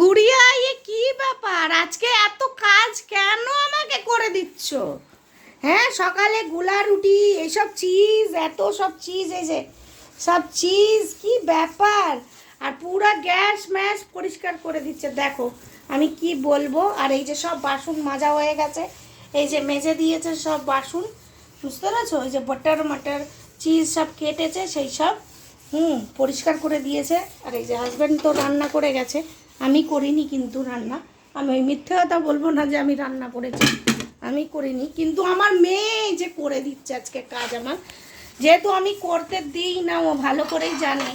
গুড়িয়া এ কি ব্যাপার? আজকে এত কাজ কেন আমাকে করে দিচ্ছ? হ্যাঁ সকালে গুলা রুটি, এসব চিজ, এত সব চিজ, এই যে সব চিজ, কি ব্যাপার? আর পুরা গ্যাস ম্যাস পরিষ্কার করে দিচ্ছে। দেখো, আমি কি বলব? আর এই যে সব বাসন মাজা হয়ে গেছে, এই যে মেজে দিয়েছে সব বাসন, বুঝতে পারছ? ওই যে বটার মাটার চিজ সব কেটেছে, সেই সব, হুম, পরিষ্কার করে দিয়েছে। আর এই যে হাজব্যান্ড তো রান্না করে গেছে আমি করিনি কিন্তু রান্না। আমি ওই মিথ্যে কথা বলব না যে আমি রান্না করেছি। আমি করিনি। কিন্তু আমার মেয়ে যে করে দিচ্ছে আজকে কাজ আমার, যেহেতু আমি করতে দিই না, ও ভালো করেই জানে।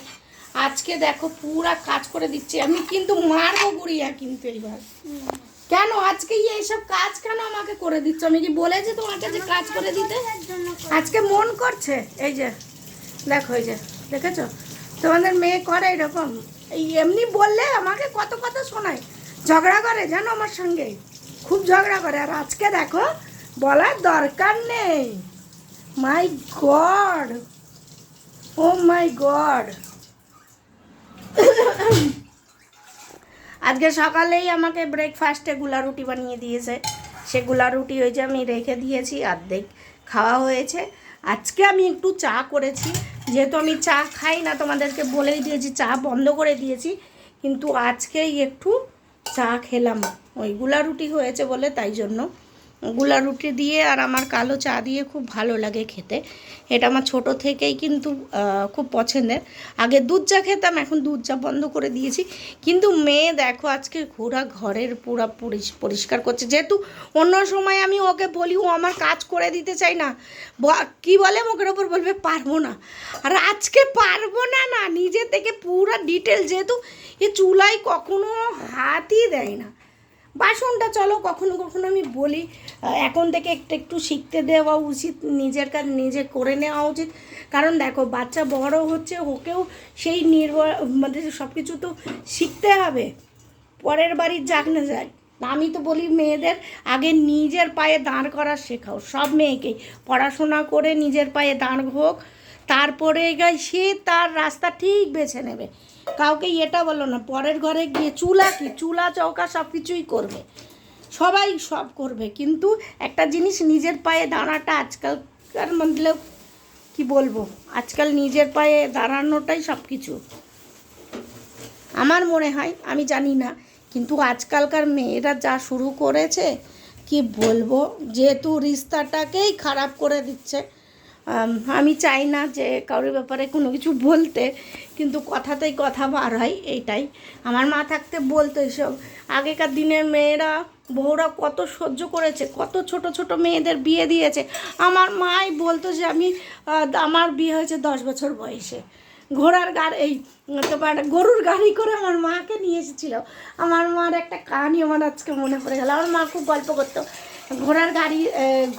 আজকে দেখো পুরা কাজ করে দিচ্ছে। আমি কিন্তু মারবো গুড়িয়া কিন্তু এইবার। কেন? আজকে এইসব কাজ কেন আমাকে করে দিচ্ছ? আমি কি বলেছি তোমার কাছে কাজ করে দিতে? আজকে মন করছে। এই যে, দেখো এই যে, দেখেছ? তোমাদের মেয়ে করে এরকম? এই এমনি বললে আমাকে কত কথা শোনায়। ঝগড়া করে জানো আমার সঙ্গে? খুব ঝগড়া করে। আর আজকে দেখো, বলার দরকার নেই। মাই গড ও মাই গড আজকে সকালেই আমাকে ব্রেকফাস্টে গুলা রুটি বানিয়ে দিয়েছে। সে গুলা রুটি ওই যে আমি রেখে দিয়েছি, অর্ধেক খাওয়া হয়েছে। আজকে আমি একটু চা করেছি। যেহেতু আমি চা খাই না, তোমাদেরকে বলেই দিয়েছি, চা বন্ধ করে দিয়েছি। কিন্তু আজকেই একটু চা খেলাম। ওইগুলা রুটি হয়েছে বলে তাই জন্য গুলা রুটি দিয়ে আর আমার কালো চা দিয়ে খুব ভালো লাগে খেতে। এটা আমার ছোট থেকেই কিন্তু খুব পছন্দের। আগে দুধ চা খেতাম, এখন দুধ চা বন্ধ করে দিয়েছি। কিন্তু মেয়ে দেখো, আজকে ঘোরা ঘরের পুরা পরিষ্কার করছে। যেহেতু অন্য সময় আমি ওকে বলি, ও আমার কাজ করে দিতে চাই না। কি বলে? মুখের ওপর বলবে, পারব না। আর আজকে পারব না না, নিজে থেকে পুরো ডিটেল যেহেতু এ চুলায় কখনো হাতই দেয় না। বাসনটা চলো, কখনো কখনো আমি বলি এখন থেকে একটু একটু শিখতে দেওয়া উচিত, নিজের কাজ নিজে করে নেওয়া উচিত। কারণ দেখো, বাচ্চা বড় হচ্ছে, ওকেও সেই নির্ভর মানে সব কিছু তো শিখতে হবে। পরের বাড়ির যাক না যায় আমি তো বলি মেয়েদের, আগে নিজের পায়ে দাঁড় করা শেখাও, সব মেয়েকেই। পড়াশোনা করে নিজের পায়ে দাঁড় হোক তারপরে গাই সে তার রাস্তা ঠিক বেছে নেবে। কাউকে এটা বলো না, পরের ঘরে গিয়ে চুলা কি? চুলা, চৌকা সব কিছুই করবে। সবাই সব করবে। কিন্তু একটা জিনিস নিজের পায়ে দাঁড়াটা আজকালকার মতলব কি বলব? আজকাল নিজের পায়ে দাঁড়ানোটাই সব কিছু। আমার মনে হয়, আমি জানি না, কিন্তু আজকালকার মেয়েরা যা শুরু করেছে, কি বলব? যেহেতু রিস্তাটাকেই খারাপ করে দিচ্ছে আম, চাই না যে কারোর ব্যাপারে কোনো কিছু বলতে কিন্তু কথাতেই কথা বার হয় এইটাই। আমার মা থাকতে বলতো এসব। আগেকার দিনের মেয়েরা বউরা কত সহ্য করেছে কত ছোট ছোট মেয়েদের বিয়ে দিয়েছে। আমার মাই বলতো যে আমি আমার বিয়ে হয়েছে দশ বছর বয়সে। ঘোড়ার গাড়ি এই তোমার গরুর গাড়ি করে আমার মাকে নিয়ে এসেছিল। আমার মার একটা কাহানি আমার আজকে মনে পড়ে গেল। আমার মা খুব গল্প করতো। ঘোড়ার গাড়ি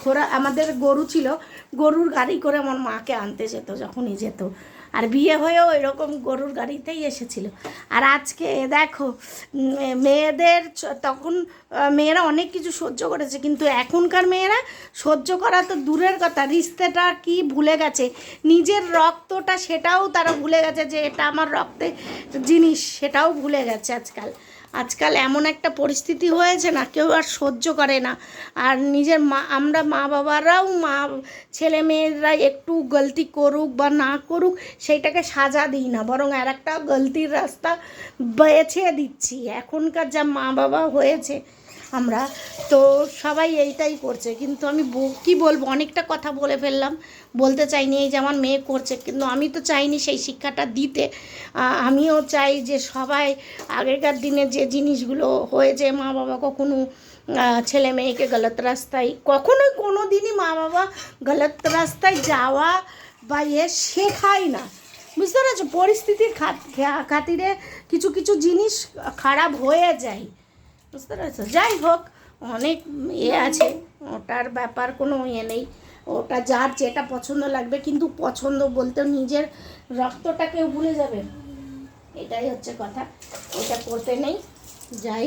ঘোড়া আমাদের গরু ছিল গরুর গাড়ি করে আমার মাকে আনতে যেত, যখনই যেত। আর বিয়ে হয়েও এরকম গরুর গাড়িতেই এসেছিল। আর আজকে দেখো মেয়েদের তখন মেয়েরা অনেক কিছু সহ্য করেছে, কিন্তু এখনকার মেয়েরা সহ্য করা তো দূরের কথা, রিস্তেটা কি ভুলে গেছে। নিজের রক্তটা সেটাও তারা ভুলে গেছে যে এটা আমার রক্তে জিনিস, সেটাও ভুলে গেছে আজকাল। আজকাল এমন একটা পরিস্থিতি হয়েছে না, কেউ আর সহ্য করে না। আর নিজের মা, আমরা মা বাবারাও, মা, ছেলে মেয়েরা একটু গলতি করুক বা না করুক, সেইটাকে সাজা দিই না, বরং আর একটা গলতির রাস্তা বেছে দিচ্ছি। এখনকার যা মা বাবা হয়েছে আমরা। তো সবাই এইটাই করছে। কিন্তু আমি কি বলব? অনেকটা কথা বলে ফেললাম। বলতে চাইনি এই যে আমার মেয়ে করছে। কিন্তু আমি তো চাইনি সেই শিক্ষাটা দিতে। আমিও চাই যে সবাই আগেকার দিনে যে জিনিসগুলো হয়েছে মা বাবা কখনো ছেলে মেয়েকে গলত রাস্তায়, কখনোই কোনো দিনই মা বাবা গলত রাস্তায় যাওয়া বা এ শেখায় না। বুঝতে পেরেছ? পরিস্থিতির খাতিরে কিছু কিছু জিনিস খারাপ হয়ে যায়। বুঝতে পেরেছ যাই হোক অনেক এ আছে ওটার ব্যাপার কোনো ইয়ে নেই ওটা যার যেটা পছন্দ লাগবে কিন্তু পছন্দ বলতে নিজের রক্তটা কেউ ভুলে যাবে এটাই হচ্ছে কথা এটা করতে নেই যাই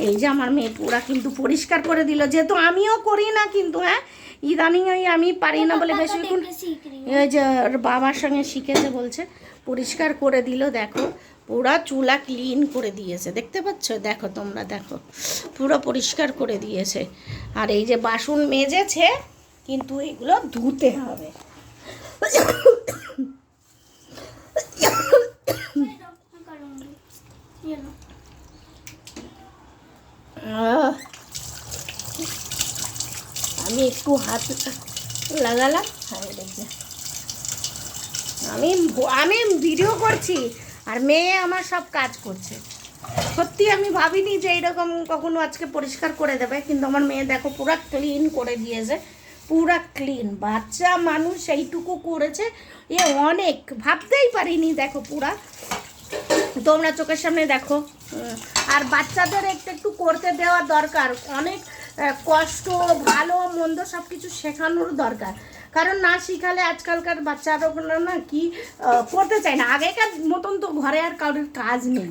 এই যে আমার মেয়ে পুরা কিন্তু পরিষ্কার করে দিল যেহেতু আমিও করি না কিন্তু হ্যাঁ ইদানিং ওই আমি পারি না বলে বেশিক্ষণ এই যে বাবার সঙ্গে শিখেছে বলছে পরিষ্কার করে দিল দেখো পুরা চুলা ক্লিন করে দিয়েছে। দেখতে পাচ্ছ? দেখো তোমরা, দেখো। পুরো পরিষ্কার করে দিয়েছে। আর এই যে বাসন মেজেছে, কিন্তু এগুলো ধুতে হবে। আমি একটু হাত লাগালাম। হ্যাঁ আমি আমি ভিডিও করছি। আর মেয়ে আমার সব কাজ করছে। সত্যি আমি ভাবিনি যে এইরকম কখনো আজকে পরিষ্কার করে দেবে, কিন্তু আমার মেয়ে দেখো পুরো ক্লিন করে দিয়েছে, পুরা ক্লিন বাচ্চা মানুষ এইটুকু করেছে, এ অনেক, ভাবতেই পারিনি দেখো পুরা। তোমরা চোখের সামনে দেখো আর বাচ্চাদের একটু একটু করতে দেওয়া দরকার, অনেক কষ্ট, ভালো, মন্দ সব কিছু শেখানোর দরকার। কারণ না শিখালে আজকালকার বাচ্চারা না কি করতে চায় না। আগেকার মতন তো ঘরে আর কারোর কাজ নেই।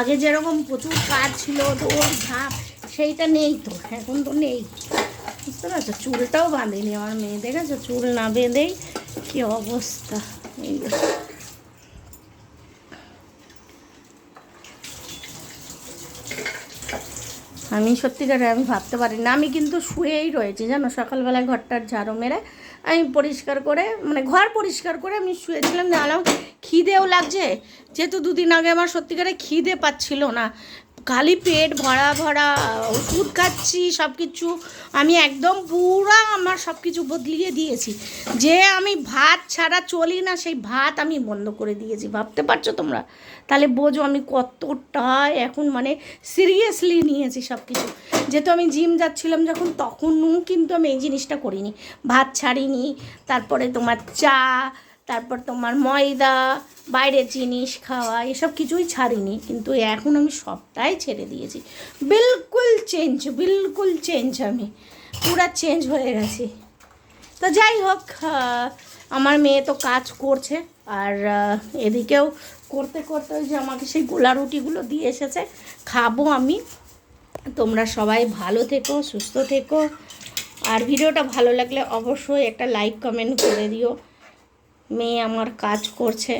আগে যেরকম প্রচুর কাজ ছিল দৌড় ঝাঁপ সেইটা নেই তো, এখন তো নেই। বুঝতে পারছ? চুলটাও বাঁধেনি আমার মেয়ে, দেখেছ? চুল না বেঁধেই কী অবস্থা? এই আমি সত্যিকারে আমি ভাবতে পারি না। আমি কিন্তু শুয়েই রয়েছি, জানো? সকালবেলায় ঘরটার ঝাড়ু মেরে আমি পরিষ্কার করে মানে ঘর পরিষ্কার করে আমি শুয়েছিলাম। জানলাম খিদেও লাগছে। যেহেতু দুদিন আগে আমার সত্যিকারে খিদে পাচ্ছিল না। খালি পেট ভরা ভরা ওষুধ খাচ্ছি সব কিছু আমি একদম পুরা আমার সব কিছু বদলিয়ে দিয়েছি। যে আমি ভাত ছাড়া চলি না, সেই ভাত আমি বন্ধ করে দিয়েছি। ভাবতে পারছ তোমরা? তাহলে বোঝো আমি কতটা এখন মানে সিরিয়াসলি নিয়েছি সব কিছু যেহেতু আমি জিম যাচ্ছিলাম যখন, তখনও কিন্তু আমি এই জিনিসটা করিনি। ভাত ছাড়িনি, তারপরে তোমার চা তারপর তোমার ময়দা, বাইরের জিনিস, খাওয়া, এসব কিছুই ছাড়িনি। কিন্তু এখন আমি সবটাই ছেড়ে দিয়েছি। বিলকুল চেঞ্জ বিলকুল চেঞ্জ আমি। পুরা চেঞ্জ হয়ে গেছি। তো যাই হোক আমার মেয়ে তো কাজ করছে। আর এদিকেও করতে করতে যে আমাকে সেই গোলা রুটিগুলো দিয়ে এসেছে। খাব আমি। তোমরা সবাই ভালো থেকো, সুস্থ থেকো। আর ভিডিওটা ভালো লাগলে অবশ্যই একটা লাইক কমেন্ট করে দিও। মেয়ে আমার কাজ করছে।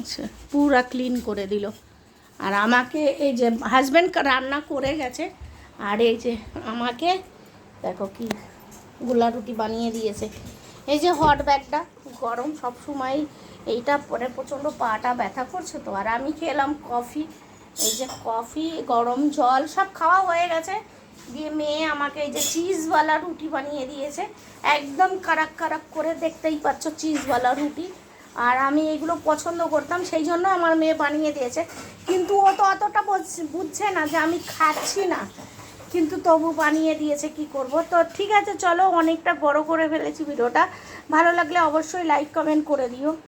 আচ্ছা পুরা ক্লিন করে দিল। আর আমাকে এই যে হাজব্যান্ড রান্না করে গেছে, আর এই যে আমাকে দেখো কি গোলা রুটি বানিয়ে দিয়েছে। এই যে হট ব্যাগটা গরম সব সময় এইটা পরে প্রচণ্ড পাটা ব্যথা করছে তো। আর আমি খেলাম কফি, এই যে কফি, গরম জল, সব খাওয়া হয়ে গেছে। দিয়ে মেয়ে আমাকে এই যে চিজওয়ালা রুটি বানিয়ে দিয়েছে। একদম কারাক কারাক করে দেখতেই পাচ্ছ চিজওয়ালা রুটি। আর আমি এগুলো পছন্দ করতাম, সেই জন্য আমার মেয়ে বানিয়ে দিয়েছে। কিন্তু ও তো অতটা বুঝ- বুঝছে না যে আমি খাচ্ছি না। কিন্তু তবু বানিয়ে দিয়েছে, কি করব? তো ঠিক আছে, চলো, অনেকটা বড় করে ফেলেছি ভিডিওটা। ভালো লাগলে অবশ্যই লাইক কমেন্ট করে দিও।